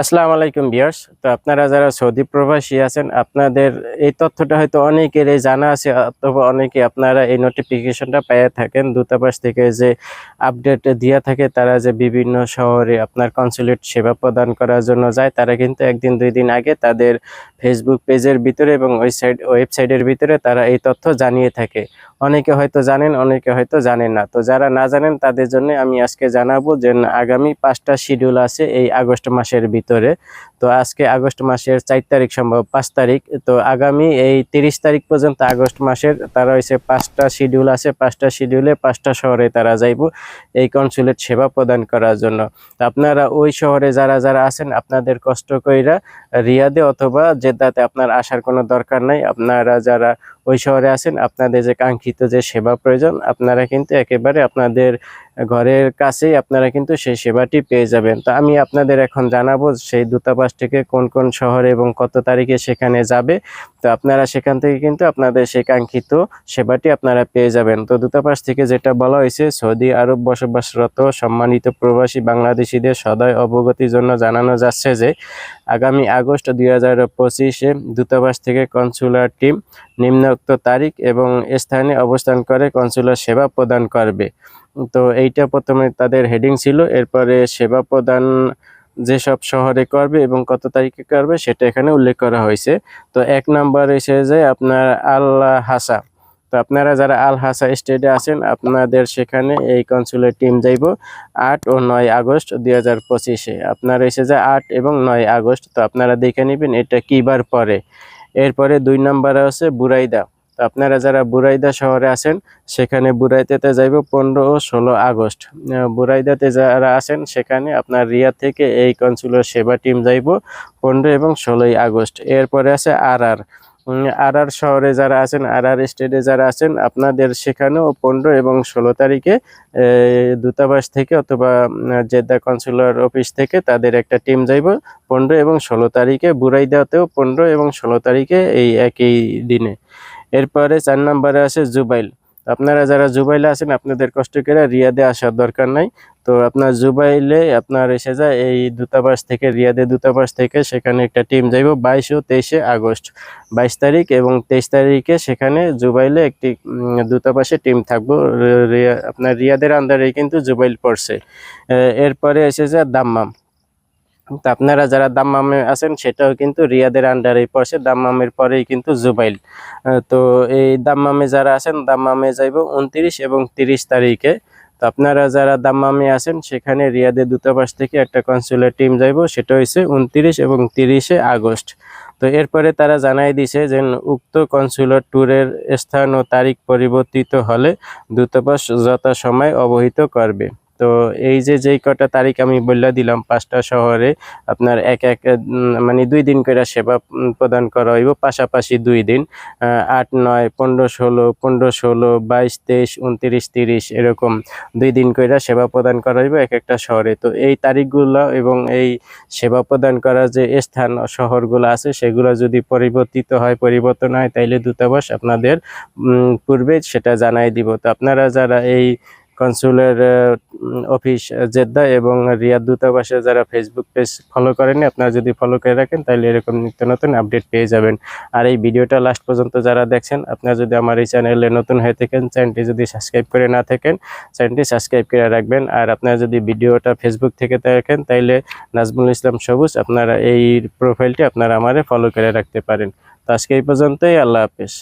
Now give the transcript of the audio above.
আসসালামু আলাইকুম বিয়ার্স তো আপনারা যারা সৌদি প্রবাসী আছেন, আপনাদের এই তথ্যটা হয়তো অনেকেরই জানা আছে, অথবা অনেকে আপনারা এই নোটিফিকেশনটা পেয়ে থাকেন। দূতাবাস থেকে যে আপডেট দিয়া থাকে, তারা যে বিভিন্ন শহরে আপনার কনসুলেট সেবা প্রদান করার জন্য যায়, তারা কিন্তু একদিন, দুই দিন আগে তাদের ফেসবুক পেজের ভিতরে এবং ওয়েবসাইট ওয়েবসাইটের ভিতরে তারা এই তথ্য জানিয়ে থাকে। অনেকে হয়তো জানেন, অনেকে হয়তো জানেন না। তো যারা না জানেন, তাদের জন্য আমি আজকে জানাব যে আগামী পাঁচটা শিডিউল আছে, এই আগস্ট মাসের ভিতরে। তো আজকে আগস্ট মাসের চার তারিখ সম্ভব পাঁচ তারিখ। তো আগামী এই তিরিশ তারিখ পর্যন্ত আগস্ট মাসের তারা হয়েছে পাঁচটা শিডিউল আছে। পাঁচটা শিডিউলে পাঁচটা শহরে তারা যাইব এই কনসুলেট সেবা প্রদান করার জন্য। তো আপনারা ওই শহরে যারা যারা আছেন, আপনাদের কষ্ট কইরা রিয়াদে অথবা জেদ্দাতে আপনার আসার কোনো দরকার নাই। আপনারা যারা ওই শহরে আছেন, আপনাদের যে কাঙ্ক্ষিত যে সেবা প্রয়োজন, আপনারা কিন্তু একেবারে আপনাদের ঘরের কাছেই আপনারা কিন্তু সেই সেবাটি পেয়ে যাবেন। তো আমি আপনাদের এখন জানাব সেই দূতাবাস থেকে কোন কোন শহরে এবং কত তারিখে সেখানে যাবে। তো আপনারা সেখান থেকে কিন্তু আপনাদের সেই কাঙ্ক্ষিত সেবাটি আপনারা পেয়ে যাবেন। তো দূতাবাস থেকে যেটা বলা হয়েছে, সৌদি আরব বসবাসরত সম্মানিত প্রবাসী বাংলাদেশিদের সদয় অবগতির জন্য জানানো যাচ্ছে যে, আগামী আগস্ট দুই হাজার পঁচিশে দূতাবাস থেকে কনসুলার টিম নিম্নোক্ত তারিখ এবং স্থানে অবস্থান করে কনসুলার সেবা প্রদান করবে। তো এইটা প্রথমে তাদের হেডিং ছিল, এরপরে সেবা প্রদান যেসব শহরে করবে এবং কত তারিখে করবে সেটা এখানে উল্লেখ করা হয়েছে। তো এক নাম্বার এসে যে আপনার আল হাসা তো আপনারা যারা আল হাসা স্টেটে আছেন, আপনাদের সেখানে এই কনসুলের টিম যাইব আট ও নয় আগস্ট দুই হাজার পঁচিশে। আপনার এসে যে আট এবং নয় আগস্ট, তো আপনারা দেখে নেবেন এটা কিবার পরে। এরপরে দুই নাম্বারে আছে বুরাইদা। তো আপনারা যারা বুরাইদা শহরে আছেন, সেখানে বুরাইদাতে যাইব পনেরো ও ষোলো আগস্ট। বুরাইদাতে যারা আছেন, সেখানে আপনার রিয়া থেকে এই কনসুলার সেবা টিম যাইব পনেরো এবং ষোলোই আগস্ট। এরপরে আছে আর আর আর আর শহরে যারা আছেন আর আর স্টেটে যারা আছেন, আপনাদের সেখানেও পনেরো এবং ষোলো তারিখে দূতাবাস থেকে অথবা জেদ্দা কনসুলার অফিস থেকে তাদের একটা টিম যাইব। পনেরো এবং ষোলো তারিখে বুড়াই দেওয়াতেও পনেরো এবং ষোলো তারিখে এই একই দিনে। এরপরে চার নম্বরে আছে জুবাইল। আপনারা যারা জুবাইলে আছেন, আপনাদের কষ্ট করে রিয়াদে আসার দরকার নাই। তো আপনার জুবাইলে আপনার এসে যায়, এই দূতাবাস থেকে, রিয়াদে দূতাবাস থেকে সেখানে একটা টিম যাইব বাইশ ও তেইশে আগস্ট। বাইশ তারিখ এবং তেইশ তারিখে সেখানে জুবাইলে একটি দূতাবাসে টিম থাকব। আপনার রিয়াদের আন্ডারে কিন্তু জুবাইল পড়ছে। এরপরে এসে যায় দাম্মাম। তো আপনারা যারা দাম্মামে আছেন, সেটাও কিন্তু রিয়াদের আন্ডারেই পড়ছে দাম্মামের পরেই কিন্তু জুবাইল। তো এই দাম্মামে যারা আছেন, দাম্মামে যাইব উনত্রিশ এবং তিরিশ তারিখে। তো আপনারা যারা দাম্মামে আছেন, সেখানে রিয়াদের দূতাবাস থেকে একটা কনসুলার টিম যাইব, সেটা হয়েছে উনত্রিশ এবং তিরিশে আগস্ট। তো এরপরে তারা জানাই দিছে যে উক্ত কনসুলার ট্যুরের স্থান ও তারিখ পরিবর্তিত হলে দূতাবাস যথাসময় অবহিত করবে। তো এই যে, যেই কটা তারিখ আমি বললে দিলাম পাঁচটা শহরে, আপনার এক এক মানে দুই দিন করে সেবা প্রদান করা হইব, পাশাপাশি দুই দিন আট, নয়, পনেরো, ষোলো পনেরো, ষোলো, বাইশ, তেইশ, উনত্রিশ, তিরিশ, এরকম দুই দিন করে সেবা প্রদান করা হইব এক একটা শহরে। তো এই তারিখগুলো এবং এই সেবা প্রদান করা যে স্থান শহরগুলো আছে, সেগুলো যদি পরিবর্তিত হয়, পরিবর্তন হয়, তাইলে দূতাবাস আপনাদের পূর্বে সেটা জানাই দিব। তো আপনারা যারা এই কনসুলের অফিস জেদ্দা এবং রিয়াদ দূতাবাসে যারা ফেসবুক পেজ ফলো করেনি আপনারা যদি ফলো করে রাখেন, তাহলে এরকম নিত্য নতুন আপডেট পেয়ে যাবেন। আর এই ভিডিওটা লাস্ট পর্যন্ত যারা দেখছেন, আপনারা যদি আমার এই চ্যানেলে নতুন হয়ে থাকেন চ্যানেলটি যদি সাবস্ক্রাইব করে না থাকেন চ্যানেলটি সাবস্ক্রাইব করে রাখবেন। আর আপনারা যদি ভিডিওটা ফেসবুক থেকে দেখেন, তাইলে নাজমুল ইসলাম সবুজ, আপনারা এই প্রোফাইলটি আপনারা আমারে ফলো করে রাখতে পারেন। তো আজকে এই পর্যন্তই, আল্লাহ হাফেজ।